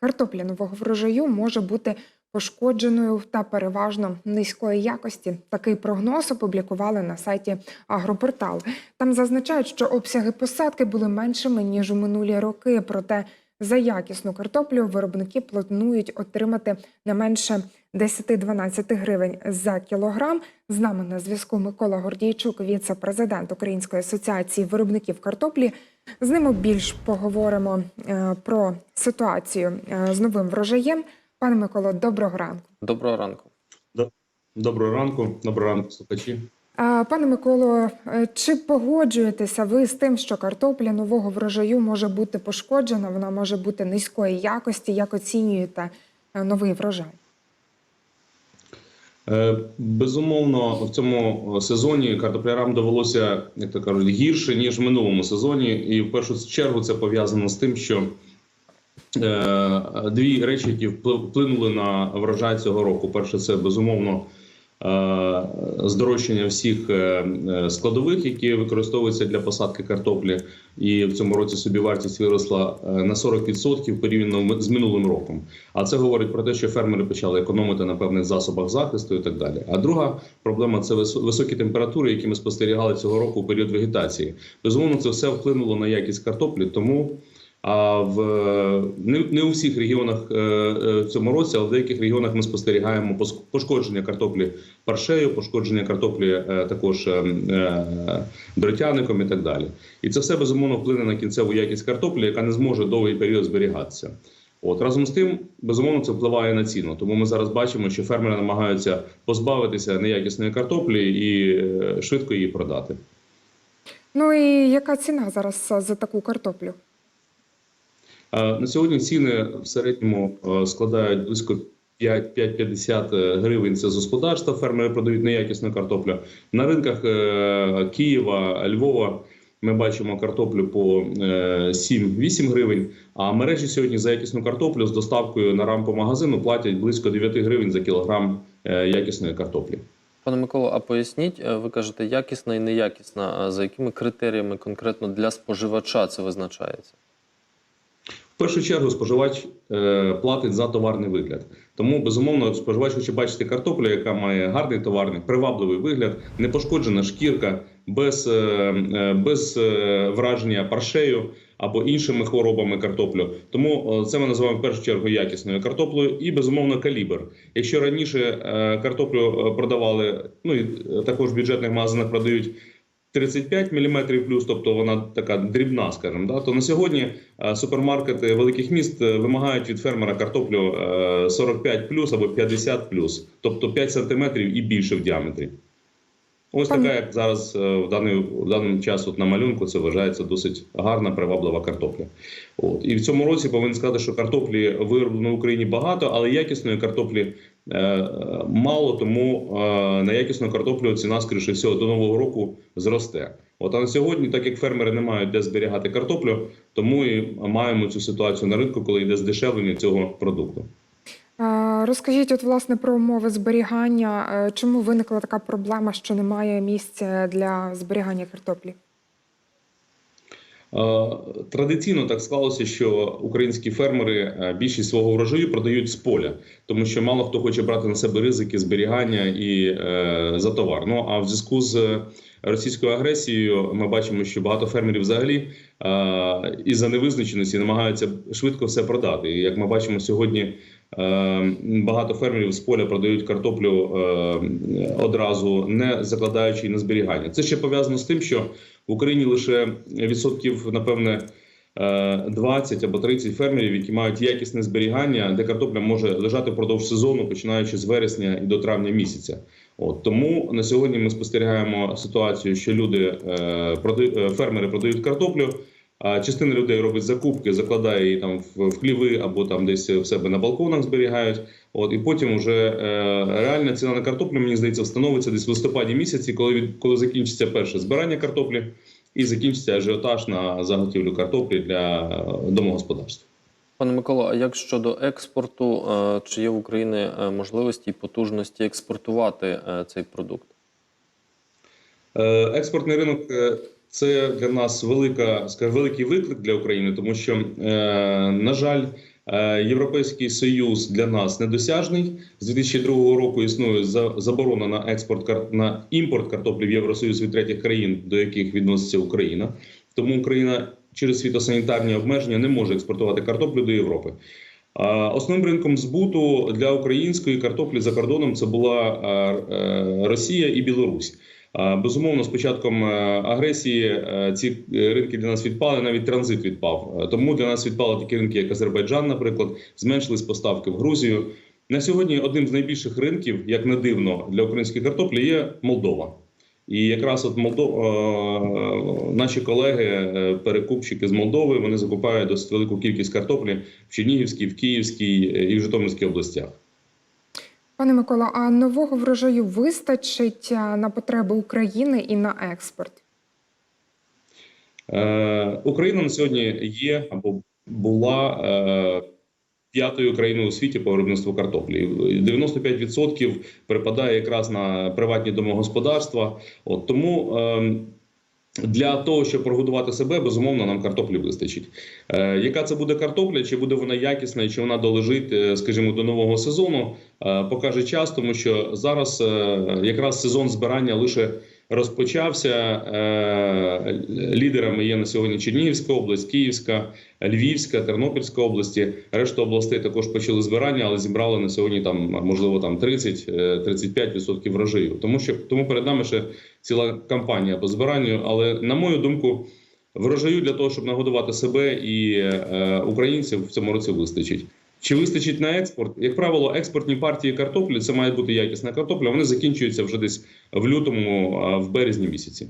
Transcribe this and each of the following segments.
Картопля нового врожаю може бути пошкодженою та переважно низької якості. Такий прогноз опублікували на сайті Агропортал. Там зазначають, що обсяги посадки були меншими ніж у минулі роки. Проте за якісну картоплю виробники планують отримати не менше 10-12 гривень за кілограм. З нами на зв'язку Микола Гордійчук, віце-президент Української асоціації виробників картоплі. З ними більш поговоримо е, про ситуацію е, з новим врожаєм. Пане Миколо, доброго ранку. Доброго ранку. Доброго ранку, доброго ранку, слухачі. Пане Миколо, е, чи погоджуєтеся ви з тим, що картопля нового врожаю може бути пошкоджена, вона може бути низької якості? Як оцінюєте е, новий врожай? Е, Безумовно, в цьому сезоні картоплярам довелося, як то кажуть, гірше ніж в минулому сезоні, і в першу чергу це пов'язано з тим, що е, дві речі, які вплинули на врожай цього року. Перше, це безумовно здорожчання всіх е, е, складових, які використовуються для посадки картоплі, і в цьому році собівартість виросла е, на 40% порівняно з минулим роком. А це говорить про те, що фермери почали економити на певних засобах захисту і так далі. А друга проблема це висо- високі температури, які ми спостерігали цього року у період вегетації. Безумовно, це все вплинуло на якість картоплі, тому. А в не, не у всіх регіонах е, е, в цьому році, але в деяких регіонах ми спостерігаємо пос- пошкодження картоплі паршею, пошкодження картоплі е, також е, е, дротяником і так далі. І це все безумовно вплине на кінцеву якість картоплі, яка не зможе довгий період зберігатися. От разом з тим, безумовно, це впливає на ціну. Тому ми зараз бачимо, що фермери намагаються позбавитися неякісної картоплі і швидко її продати. Ну і яка ціна зараз за таку картоплю? Е, На сьогодні ціни в середньому е, складають близько 5-5,50 гривень. Це з господарства. Фермери продають неякісну картоплю. На ринках е, Києва, Львова ми бачимо картоплю по е, 7-8 гривень. А мережі сьогодні за якісну картоплю з доставкою на рампу магазину платять близько 9 гривень за кілограм е, якісної картоплі. Пане Миколо, а поясніть, е, ви кажете, якісна і неякісна. А за якими критеріями конкретно для споживача це визначається? В першу чергу споживач е, платить за товарний вигляд. Тому безумовно споживач хоче бачити картоплю, яка має гарний товарний, привабливий вигляд, непошкоджена шкірка, без, е, е, без е, враження паршею або іншими хворобами картоплю. Тому е, це ми називаємо в першу чергу якісною картоплею і безумовно калібр. Якщо раніше е, картоплю продавали, ну і також в бюджетних магазинах продають 35 мм плюс, тобто вона така дрібна, скажімо, да, то на сьогодні е, супермаркети великих міст е, вимагають від фермера картоплю е, 45 плюс або 50 плюс, тобто 5 см і більше в діаметрі. Ось Пане- така, як зараз е, в даний, в даний час от на малюнку, це вважається досить гарна, приваблива картопля. От. І в цьому році повинен сказати, що картоплі вироблено в Україні багато, але якісної картоплі е, мало, тому е, на якісну картоплю ціна, скоріше всього, до нового року зросте. От а на сьогодні, так як фермери не мають де зберігати картоплю, тому і маємо цю ситуацію на ринку, коли йде здешевлення цього продукту. Е, Розкажіть, от власне про умови зберігання. Е, Чому виникла така проблема, що немає місця для зберігання картоплі? Е, Традиційно так склалося, що українські фермери е, більшість свого врожаю продають з поля, тому що мало хто хоче брати на себе ризики зберігання і е, за товар. Ну а в зв'язку з російською агресією ми бачимо, що багато фермерів взагалі е, із-за невизначеності намагаються швидко все продати. І як ми бачимо сьогодні. е, Багато фермерів з поля продають картоплю е, одразу, не закладаючи на зберігання. Це ще пов'язано з тим, що в Україні лише відсотків, напевне, е, 20 або 30 фермерів, які мають якісне зберігання, де картопля може лежати впродовж сезону, починаючи з вересня і до травня місяця. От тому на сьогодні ми спостерігаємо ситуацію, що люди е, е, фермери продають картоплю. А частина людей робить закупки, закладає її там в хліви або там десь в себе на балконах зберігають. От і потім вже е, реальна ціна на картоплю, мені здається, встановиться десь в листопаді місяці, коли від коли закінчиться перше збирання картоплі і закінчиться ажіотаж на заготівлю картоплі для е, домогосподарств. Пане Миколо, а як щодо експорту, е, чи є в Україні можливості і потужності експортувати цей продукт? Експортний ринок це для нас велика, великий виклик для України, тому що, е, на жаль, Е, Європейський союз для нас недосяжний. З 2002 року існує за- заборона на експорт на імпорт картоплі в Євросоюз від третіх країн, до яких відноситься Україна. Тому Україна через фітосанітарні обмеження не може експортувати картоплю до Європи. Основним ринком збуту для української картоплі за кордоном це була е, Росія і Білорусь. Безумовно, з початком е, агресії е, ці е, ринки для нас відпали, навіть транзит відпав. Тому для нас відпали такі ринки, як Азербайджан, наприклад, зменшились поставки в Грузію. На сьогодні одним з найбільших ринків, як не дивно, для української картоплі є Молдова. І якраз от Молдо... наші колеги, перекупщики з Молдови, вони закупають досить велику кількість картоплі в Чернігівській, в Київській і в Житомирській областях. Пане Микола, а нового врожаю вистачить на потреби України і на експорт? Е, Україна на сьогодні є або була е, п'ятою країною у світі по виробництву картоплі. 95% припадає якраз на приватні домогосподарства. От тому. Е, для того, щоб прогодувати себе, безумовно, нам картоплі вистачить. Е, яка це буде картопля? Чи буде вона якісна, і чи вона долежить, е, скажімо, до нового сезону? Е, покаже час, тому що зараз якраз сезон збирання лише розпочався. Е, лідерами є на сьогодні Чернігівська область, Київська, Львівська, Тернопільська області. Решта областей також почали збирання, але зібрали на сьогодні там можливо там 30-35% врожаю. Тому що тому перед нами ще ціла кампанія по збиранню. Але на мою думку, врожаю для того, щоб нагодувати себе і е, українців в цьому році вистачить. Чи вистачить на експорт? Як правило, експортні партії картоплі це має бути якісна картопля. Вони закінчуються вже десь в лютому, в березні місяці.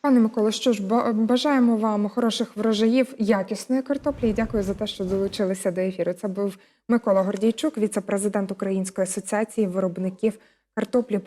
Пане Миколо, що ж, ба- бажаємо вам хороших врожаїв якісної картоплі дякую за те, що долучилися до ефіру. Це був Микола Гордійчук, віце-президент Української асоціації виробників картоплі